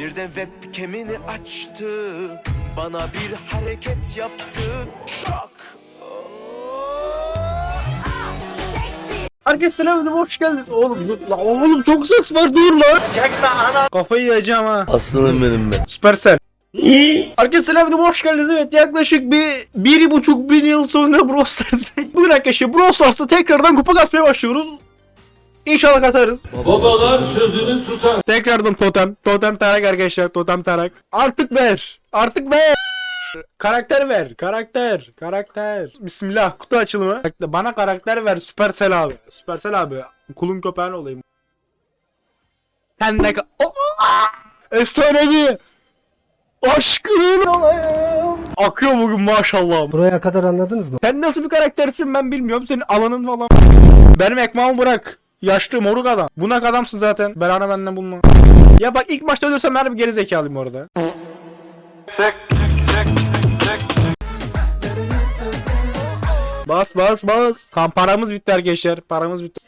Birden webcam'ini açtı Bana bir hareket yaptı Şok Herkese selam hoş geldiniz. Oğlum la oğlum çok ses var dur lan. Çekme ana. Kafayı yiyeceğim ha. Aslanım benim be. Süpersel. Herkese selam hoş geldiniz. Evet yaklaşık bir bir buçuk bin yıl sonra Brawl Stars. Bugün arkadaşlar Brawl Stars'ta tekrardan kupa kasmaya başlıyoruz. İnşallah kasarız. Babalar sözünü tutar. Tekrardan totem. Totem tarak arkadaşlar. Totem tarak. Artık ver. Artık ver. Karakter ver. Karakter. Karakter. Bismillah. Kutu açılımı. Bana karakter ver. Süpersel abi. Süpersel abi. Kulun köpeğin olayım. Sen ne ka- Oh! Efsanevi. Aşkın olayım. Akıyor bugün maşallah. Buraya kadar anladınız mı? Sen nasıl bir karaktersin ben bilmiyorum. Senin alanın falan. Benim ekmeğimi bırak. Yaşlı moruk adam. Bunak adamsın zaten. Belanı benden bulma. Ya bak ilk başta ölürsem ben bir geri zekalıyım orada. Bas bas bas. Tam paramız bitti arkadaşlar. Paramız bitti.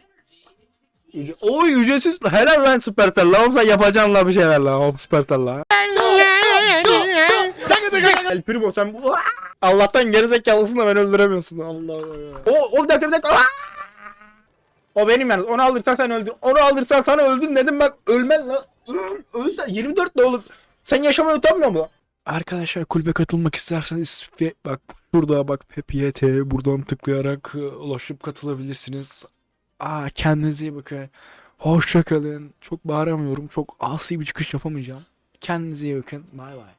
Üce- Oy ücretsiz. Helal lan Supercell. La oğlum yapacaksın la bir şeyler la. Hop Supercell la. El Primo sen. Allah'tan gerizekalısın da beni öldüremiyorsun. Allah Allah. O, o bir dakika bir dakika. Aa! O benim yani. Onu alırsan sen öldün. Onu alırsan sana öldün dedim bak. Ölmen lan. Ölsen 24 de olur. Sen yaşamaya utanmıyor musun? Arkadaşlar kulübe katılmak isterseniz bak burada bak PPYT buradan tıklayarak e, ulaşıp katılabilirsiniz. Aa kendinize iyi bakın. Hoşça kalın. Çok bağıramıyorum. Çok asi bir çıkış yapamayacağım. Kendinize iyi bakın. Bay bay.